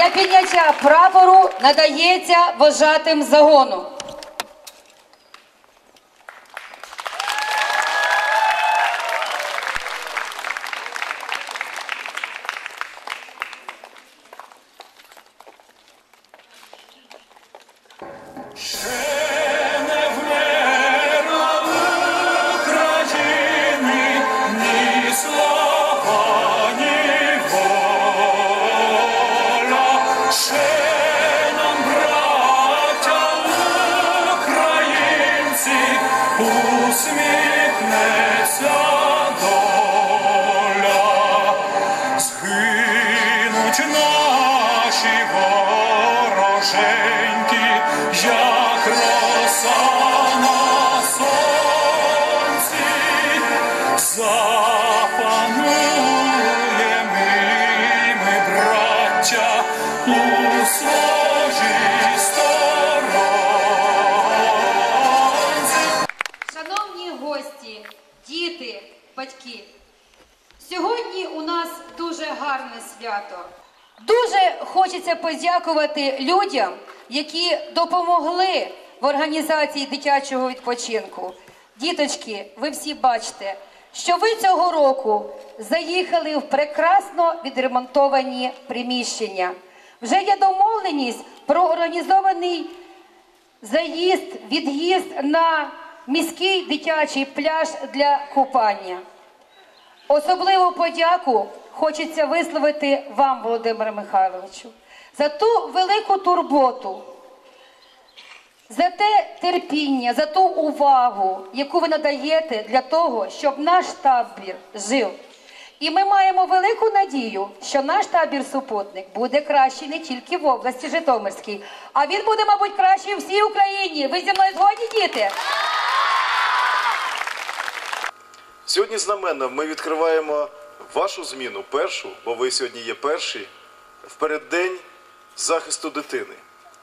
для підняття прапору надається вожатим загону. усміхнеться Діти, батьки, сьогодні у нас дуже гарне свято. Дуже хочеться подякувати людям, які допомогли в організації дитячого відпочинку. Діточки, ви всі бачите, що ви цього року заїхали в прекрасно відремонтовані приміщення. Вже є домовленість про організований заїзд, від'їзд на міський дитячий пляж для купання. Особливу подяку хочеться висловити вам, Володимире Михайловичу, за ту велику турботу, за те терпіння, за ту увагу, яку ви надаєте для того, щоб наш табір жив. І ми маємо велику надію, що наш табір супутник буде кращий не тільки в області Житомирській, а він буде, мабуть, кращий у всій Україні. Ви зі мною згодні, діти? Сьогодні знаменно ми відкриваємо вашу зміну, першу, бо ви сьогодні є перші, в переддень захисту дитини.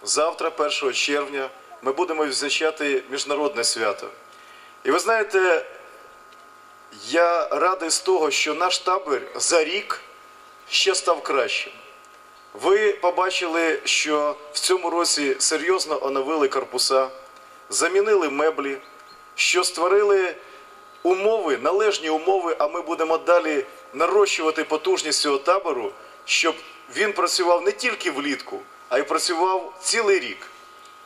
Завтра, 1 червня, ми будемо відзначати міжнародне свято. І ви знаєте, я радий з того, що наш табір за рік ще став кращим. Ви побачили, що в цьому році серйозно оновили корпуса, замінили меблі, що створили умови, належні умови, а ми будемо далі нарощувати потужність цього табору, щоб він працював не тільки влітку, а й працював цілий рік.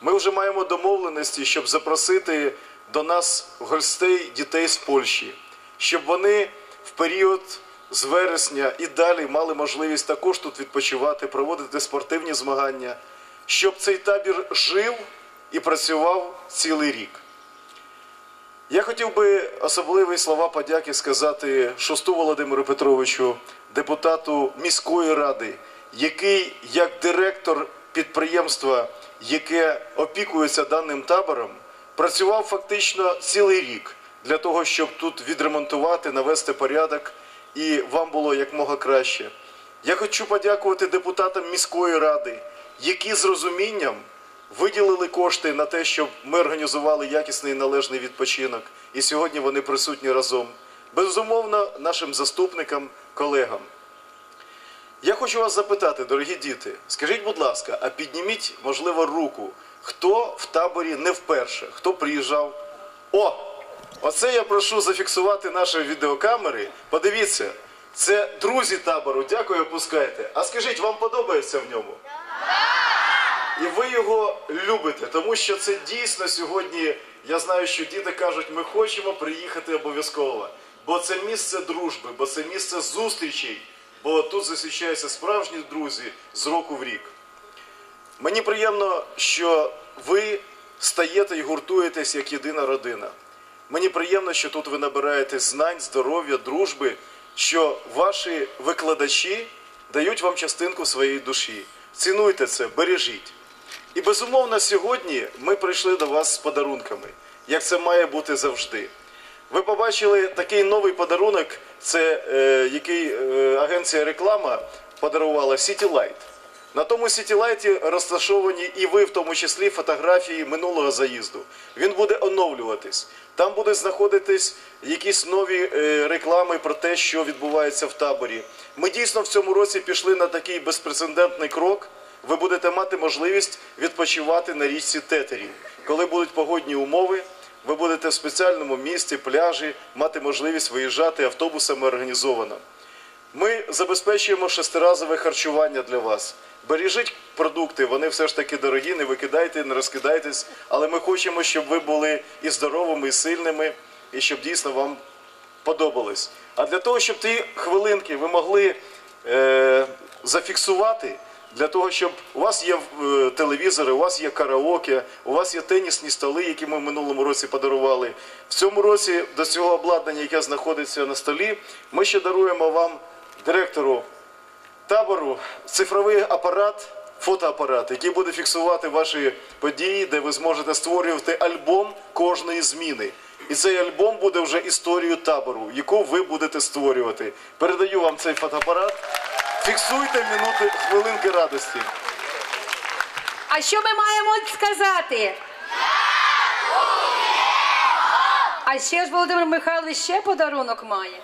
Ми вже маємо домовленості, щоб запросити до нас гостей дітей з Польщі, щоб вони в період з вересня і далі мали можливість також тут відпочивати, проводити спортивні змагання, щоб цей табір жив і працював цілий рік. Я хотів би особливі слова подяки сказати Шосту Володимиру Петровичу, депутату міської ради, який як директор підприємства, яке опікується даним табором, працював фактично цілий рік для того, щоб тут відремонтувати, навести порядок і вам було якмога краще. Я хочу подякувати депутатам міської ради, які з розумінням виділили кошти на те, щоб ми організували якісний і належний відпочинок. І сьогодні вони присутні разом. Безумовно, нашим заступникам, колегам. Я хочу вас запитати, дорогі діти, скажіть, будь ласка, а підніміть, можливо, руку, хто в таборі не вперше, хто приїжджав? О! Оце я прошу зафіксувати наші відеокамери. Подивіться, це друзі табору. Дякую, опускайте. А скажіть, вам подобається в ньому? І ви його любите, тому що це дійсно сьогодні. Я знаю, що діти кажуть, ми хочемо приїхати обов'язково. Бо це місце дружби, бо це місце зустрічей, бо тут зустрічаються справжні друзі з року в рік. Мені приємно, що ви стаєте і гуртуєтесь як єдина родина. Мені приємно, що тут ви набираєте знань, здоров'я, дружби, що ваші викладачі дають вам частинку своєї душі. Цінуйте це, бережіть. І безумовно, сьогодні ми прийшли до вас з подарунками, як це має бути завжди. Ви побачили такий новий подарунок, це е, який е, агенція реклама подарувала Light. На тому сітілайті розташовані і ви, в тому числі, фотографії минулого заїзду. Він буде оновлюватись. Там будуть знаходитись якісь нові е, реклами про те, що відбувається в таборі. Ми дійсно в цьому році пішли на такий безпрецедентний крок, ви будете мати можливість відпочивати на річці Тетері. Коли будуть погодні умови, ви будете в спеціальному місті, пляжі, мати можливість виїжджати автобусами організовано. Ми забезпечуємо шестиразове харчування для вас. Бережіть продукти, вони все ж таки дорогі, не викидайте, не розкидайтесь. Але ми хочемо, щоб ви були і здоровими, і сильними, і щоб дійсно вам подобалось. А для того, щоб ті хвилинки ви могли е, зафіксувати, для того, щоб у вас є е, телевізори, у вас є караоке, у вас є тенісні столи, які ми в минулому році подарували. В цьому році до цього обладнання, яке знаходиться на столі, ми ще даруємо вам директору табору цифровий апарат, фотоапарат, який буде фіксувати ваші події, де ви зможете створювати альбом кожної зміни. І цей альбом буде вже історією табору, яку ви будете створювати. Передаю вам цей фотоапарат. Фіксуйте минути хвилинки радості. А що ми маємо сказати? А ще ж Володимир Михайлович ще подарунок має.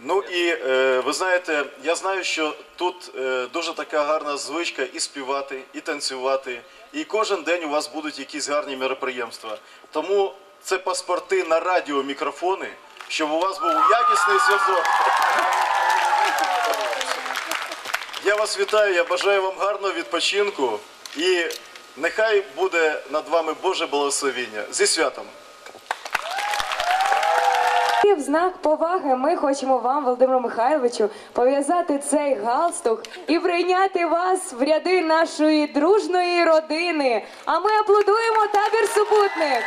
Ну і е, ви знаєте, я знаю, що тут е, дуже така гарна звичка і співати, і танцювати. І кожен день у вас будуть якісь гарні мероприємства. Тому це паспорти на радіомікрофони, щоб у вас був якісний зв'язок. Я вас вітаю, я бажаю вам гарного відпочинку і нехай буде над вами Боже благословіння. Зі святом! І в знак поваги ми хочемо вам, Володимиру Михайловичу, пов'язати цей галстук і прийняти вас в ряди нашої дружної родини. А ми аплодуємо табір супутник.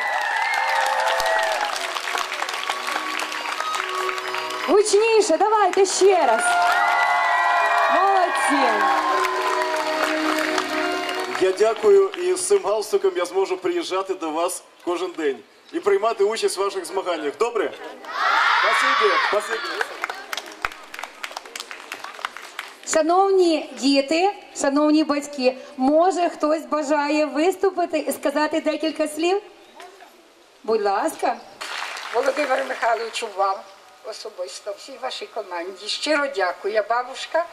Гучніше, давайте ще раз. Молодці. Я дякую, і з цим галстуком я зможу приїжджати до вас кожен день і приймати участь в ваших змаганнях. Добре? Спасибі, спасибі. Шановні діти, шановні батьки, може хтось бажає виступити і сказати декілька слів? Будь ласка. Володимиру Михайловичу, вам особисто, всій вашій команді. Щиро дякую, я бабушка.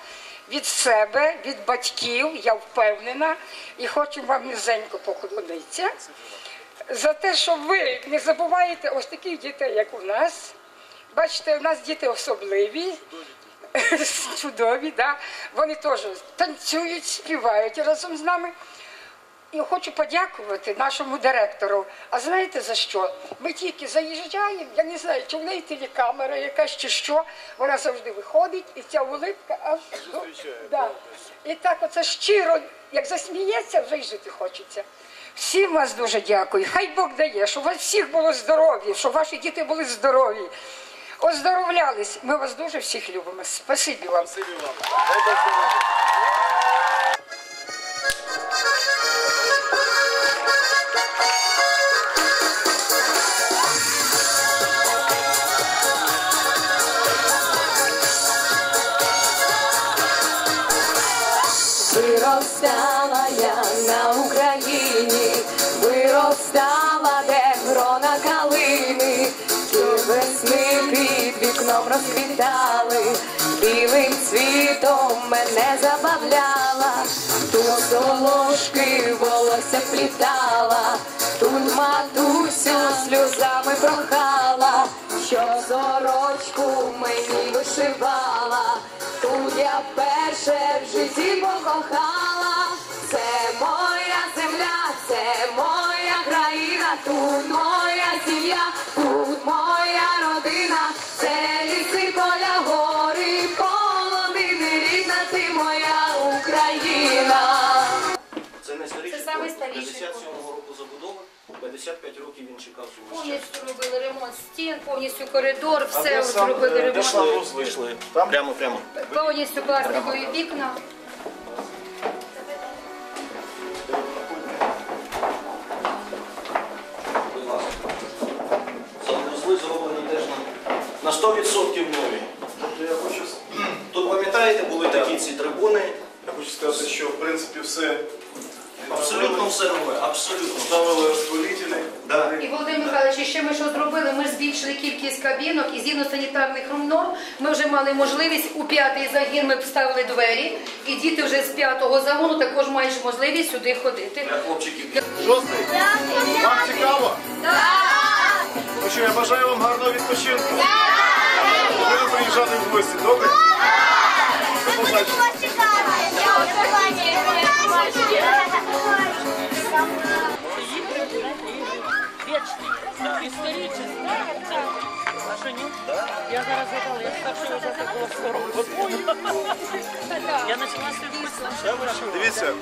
Від себе, від батьків, я впевнена, і хочу вам низенько поклонитися за те, що ви не забуваєте ось таких дітей, як у нас. Бачите, у нас діти особливі, чудові, да? вони теж танцюють, співають разом з нами. І хочу подякувати нашому директору. А знаєте за що? Ми тільки заїжджаємо, я не знаю, чи в неї телекамера якась чи що. Вона завжди виходить, і ця улипка аж до- да. І так оце щиро, як засміється, вже й жити хочеться. Всім вас дуже дякую. Хай Бог дає, щоб у вас всіх було здоров'я, щоб ваші діти були здорові. Оздоровлялись. Ми вас дуже всіх любимо. Спасибі вам. Виростала я на Україні, виростала, де грона калини, що весни під вікном розквітали, білим цвітом мене забавляла, тут солошки волосся плітала, тут матусю сльозами прохала, що сорочку мені вишивала, тут я перше в житті покохала, це моя земля, це 55 років він чекав свого часу. Повністю робили ремонт стін, повністю коридор, все зробили ремонт. Вийшли, вийшли. Прямо, прямо. Повністю пластикові вікна. Будь ласка. Санвузли зроблені теж на, на 100% нові. Тобто я хочу, Тут пам'ятаєте, були такі ці трибуни. я хочу сказати, що в принципі все Абсолютно все нове, абсолютно. Ставили розпилителі. Да. І Володимир Михайлович, ще ми що зробили? Ми збільшили кількість кабінок і згідно санітарних норм ми вже мали можливість у п'ятий загін ми вставили двері, і діти вже з п'ятого загону також мають можливість сюди ходити. Для хлопчиків. Вам цікаво? Ну що, я бажаю вам гарного відпочинку. Будемо приїжджати в гості, добре? До побачення. А? Я зараз гадала, я старший уже такого второго Я начала с Дивіться,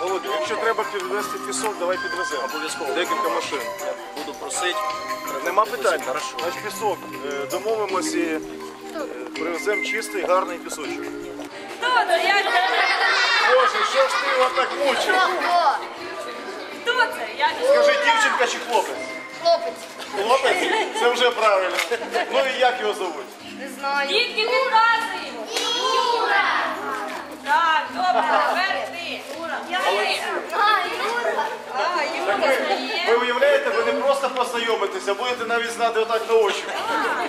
Володя, якщо треба підвезти пісок, давай підвеземо. Обов'язково. Декілька машин. Буду просити. Нема питань. Значить, пісок. Е, Домовимося і е, привеземо чистий, гарний пісочок. Боже, що ж ти його так мучиш? Хто це? Я Скажи, дівчинка чи хлопець? Хлопець. Хлопець? Це вже правильно. Ну і як його зовуть? Не знаю. Дітки підказуємо. Так, добре, тепер ти. А, Юра. Ви уявляєте, ви не просто познайомитеся, будете навіть знати отак на очі,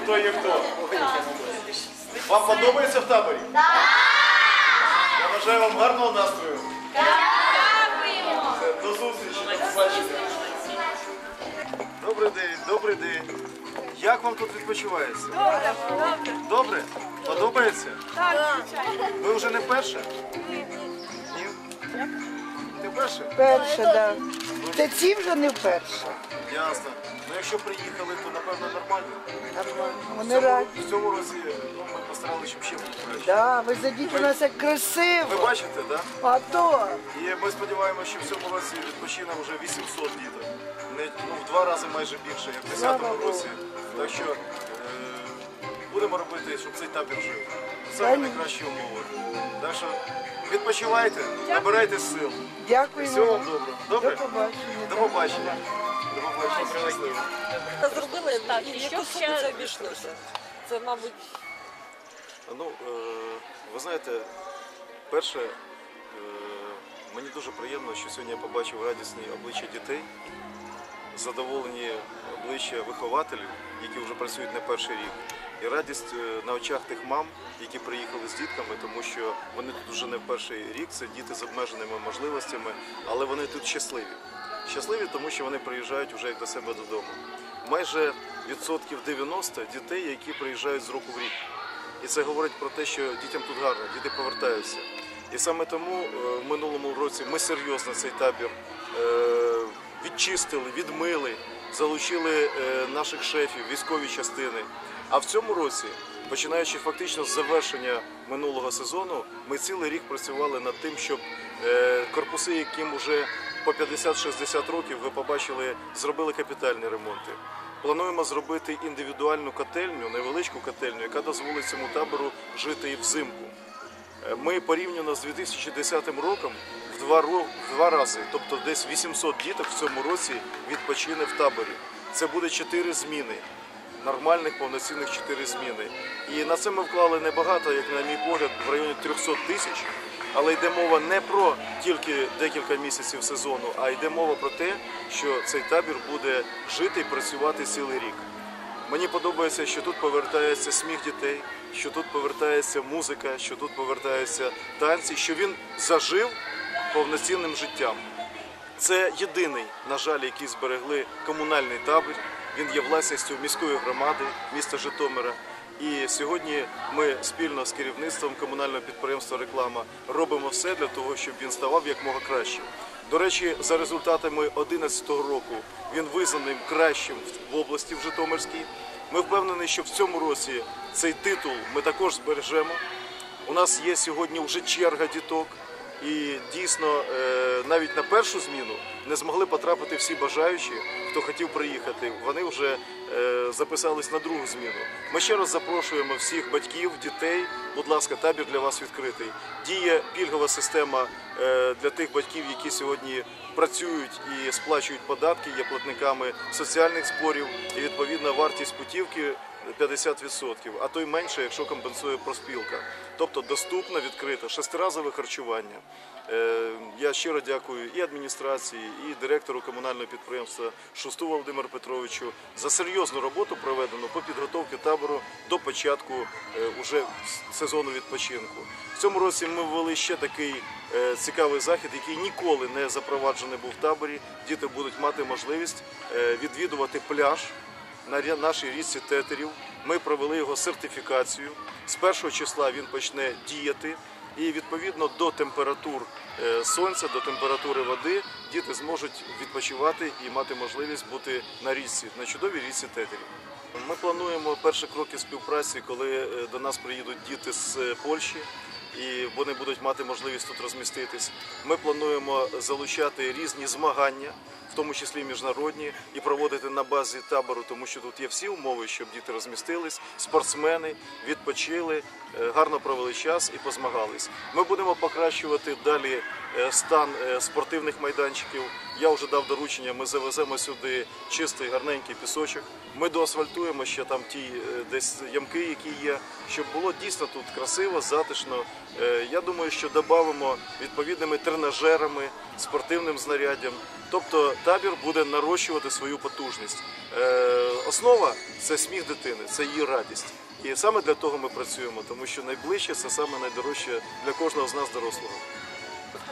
хто є хто. Вам подобається в таборі? Так! Бажаю вам гарного настрою. Дякуємо. Все, До зустрічі, до побачення. Добрий день, добрий день. Як вам тут відпочивається? Добре. Добре? Подобається? Так, Ви вже не перше? Ні. Ні? Ти перше? Перше, так. Це ці вже не вперше. Ясно. Якщо приїхали, то напевно нормально. Нормально. В цьому, раді. в цьому році ну, ми постаралися, щоб ще було краще. Да, ви зайдіть у нас як Ви красиво. бачите, так? Да? А то. І ми сподіваємося, що в цьому році відпочине вже 800 діток. Не, ну, в два рази майже більше, як в 10-му році. Так що е, будемо робити, щоб цей табір жив. Це найкращі умови. Так що відпочивайте, набирайте сил. Дякую Всього вам. вам доброго. Добре? До побачення. До побачення. Щасливо. Зробили так, і яку ще це обійшлося? Це, мабуть, Ну, е, ви знаєте, перше, е, мені дуже приємно, що сьогодні я побачив радісні обличчя дітей, задоволені обличчя вихователів, які вже працюють не перший рік. І радість е, на очах тих мам, які приїхали з дітками, тому що вони тут вже не в перший рік, це діти з обмеженими можливостями, але вони тут щасливі. Щасливі, тому що вони приїжджають вже як до себе додому. Майже відсотків 90 дітей, які приїжджають з року в рік. І це говорить про те, що дітям тут гарно, діти повертаються. І саме тому е, в минулому році ми серйозно цей табір е, відчистили, відмили, залучили е, наших шефів, військові частини. А в цьому році, починаючи фактично з завершення минулого сезону, ми цілий рік працювали над тим, щоб корпуси, яким вже по 50-60 років, ви побачили, зробили капітальні ремонти. Плануємо зробити індивідуальну котельню, невеличку котельню, яка дозволить цьому табору жити і взимку. Е, Ми порівняно з 2010 роком в два, в два рази, тобто десь 800 діток в цьому році відпочине в таборі. Це буде 4 зміни, нормальних повноцінних 4 зміни. І на це ми вклали небагато, як на мій погляд, в районі 300 тисяч. Але йде мова не про тільки декілька місяців сезону, а йде мова про те, що цей табір буде жити і працювати цілий рік. Мені подобається, що тут повертається сміх дітей, що тут повертається музика, що тут повертаються танці, що він зажив повноцінним життям. Це єдиний, на жаль, який зберегли комунальний табір. Він є власністю міської громади міста Житомира. І сьогодні ми спільно з керівництвом комунального підприємства Реклама робимо все для того, щоб він ставав якмога кращим. До речі, за результатами 2011 року він визнаний кращим в області в Житомирській. Ми впевнені, що в цьому році цей титул ми також збережемо. У нас є сьогодні вже черга діток, і дійсно е, навіть на першу зміну не змогли потрапити всі бажаючі, хто хотів приїхати. Вони вже е, записались на другу зміну. Ми ще раз запрошуємо всіх батьків, дітей. Будь ласка, табір для вас відкритий. Діє пільгова система е, для тих батьків, які сьогодні працюють і сплачують податки, є платниками соціальних зборів. І відповідна вартість путівки 50%, а то й менше, якщо компенсує проспілка. Тобто доступне, відкрите, шестиразове харчування. Е, Я щиро дякую і адміністрації, і директору комунального підприємства Шусту Володимиру Петровичу за серйозну роботу проведену по підготовці табору до початку е, уже сезону відпочинку. В цьому році ми ввели ще такий е, цікавий захід, який ніколи не запроваджений був в таборі. Діти будуть мати можливість відвідувати пляж на нашій річці Тетерів. Ми провели його сертифікацію. З першого числа він почне діяти. І відповідно до температур е, сонця, до температури води, діти зможуть відпочивати і мати можливість бути на річці, на чудовій річці Тетерів. Ми плануємо перші кроки співпраці, коли е, до нас приїдуть діти з е, Польщі і вони будуть мати можливість тут розміститись. Ми плануємо залучати різні змагання, в тому числі міжнародні, і проводити на базі табору, тому що тут є всі умови, щоб діти розмістились, спортсмени відпочили, е, гарно провели час і позмагались. Ми будемо покращувати далі е, стан е, спортивних майданчиків. Я вже дав доручення. Ми завеземо сюди чистий гарненький пісочок. Ми доасфальтуємо ще там ті десь ямки, які є, щоб було дійсно тут красиво, затишно. Я думаю, що додамо відповідними тренажерами, спортивним знаряддям. Тобто табір буде нарощувати свою потужність. Е, Основа це сміх дитини, це її радість. І саме для того ми працюємо, тому що найближче це саме найдорожче для кожного з нас дорослого.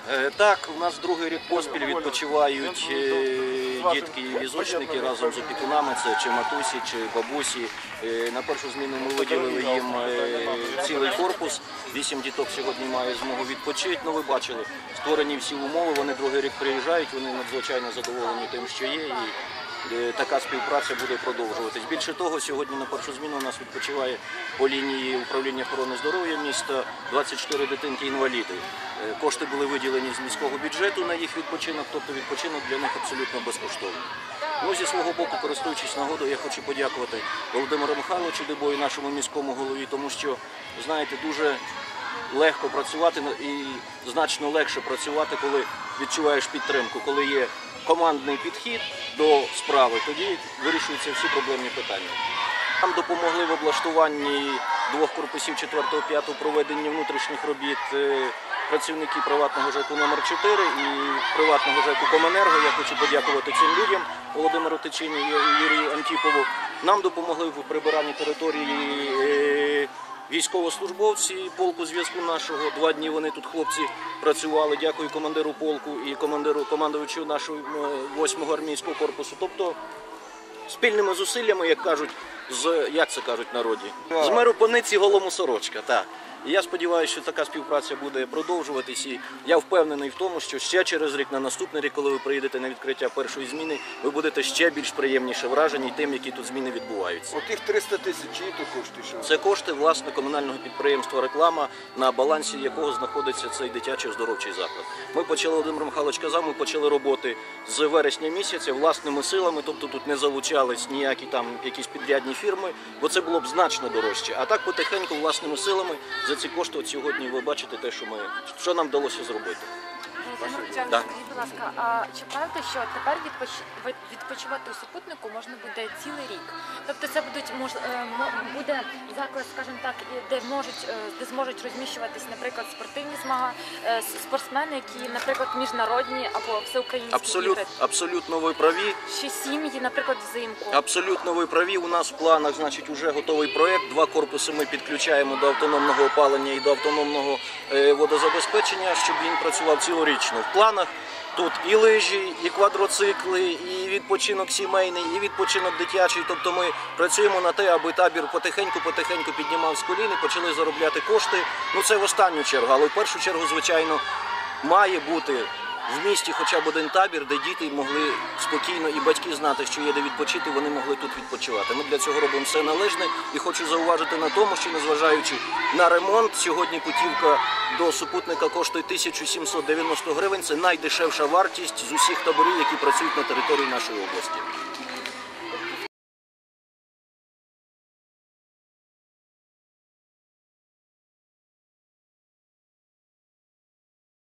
Е, Так, у нас другий рік поспіль відпочивають е, дітки і візочники разом з опікунами. Це чи матусі, чи бабусі. Е, На першу зміну ми виділили їм е, цілий корпус. Вісім діток сьогодні має змогу відпочити. Ну, ви бачили, створені всі умови. Вони другий рік приїжджають. Вони надзвичайно задоволені тим, що є. Е, така співпраця буде продовжуватись. Більше того, сьогодні на першу зміну у нас відпочиває по лінії управління охорони здоров'я міста 24 дитинки інваліди. Е, Кошти були виділені з міського бюджету на їх відпочинок, тобто відпочинок для них абсолютно безкоштовний. Ну, зі свого боку, користуючись нагодою, я хочу подякувати Володимиру Михайловичу Дебою, нашому міському голові, тому що, знаєте, дуже легко працювати ну, і значно легше працювати, коли відчуваєш підтримку, коли є командний підхід до справи, тоді вирішуються всі проблемні питання. Нам допомогли в облаштуванні двох корпусів 4-5 проведенні внутрішніх робіт е, працівники приватного ЖЕКу номер 4 і приватного ЖЕКу Коменерго. Я хочу подякувати цим людям Володимиру Тичині і Юрію Антіпову. Нам допомогли в прибиранні території е, військовослужбовці полку зв'язку нашого. Два дні вони тут хлопці працювали. Дякую командиру полку і командиру командувачу нашого 8-го армійського корпусу. Тобто спільними зусиллями, як кажуть, з як це кажуть народі, з меру пониці голому сорочка. Так. І я сподіваюся, що така співпраця буде продовжуватись. І я впевнений в тому, що ще через рік на наступний рік, коли ви приїдете на відкриття першої зміни, ви будете ще більш приємніше вражені тим, які тут зміни відбуваються. Отих 300 тисяч, чиї то кошти що? Це кошти власне комунального підприємства реклама, на балансі якого знаходиться цей дитячий оздоровчий заклад. Ми почали Володимир Михайлович казав, ми почали роботи з вересня місяця власними силами, тобто тут не залучались ніякі там якісь підрядні фірми, бо це було б значно дорожче. А так потихеньку власними силами за ці кошти от сьогодні ви бачите те, що ми що нам вдалося зробити. Володимир Ласка, а чи правда, що тепер відпоч- відпочивати у супутнику можна буде цілий рік? Тобто це будуть мож, е, мо- буде заклад, скажімо так, і де можуть е, де зможуть розміщуватись, наприклад, спортивні змага, е, с- спортсмени, які, наприклад, міжнародні або всеукраїнські Абсолютно, ігри. абсолютно ви праві. Ще сім'ї, наприклад, взимку. Абсолютно ви праві. У нас в планах, значить, уже готовий проект. Два корпуси ми підключаємо до автономного опалення і до автономного е, водозабезпечення, щоб він працював цілорічно. В планах тут і лижі, і квадроцикли, і відпочинок сімейний, і відпочинок дитячий. Тобто ми працюємо на те, аби табір потихеньку-потихеньку піднімав з коліни, почали заробляти кошти. Ну це в останню чергу, але в першу чергу, звичайно, має бути в місті хоча б один табір, де діти могли спокійно і батьки знати, що є де відпочити, вони могли тут відпочивати. Ми для цього робимо все належне і хочу зауважити на тому, що незважаючи на ремонт, сьогодні путівка до супутника коштує 1790 гривень. Це найдешевша вартість з усіх таборів, які працюють на території нашої області.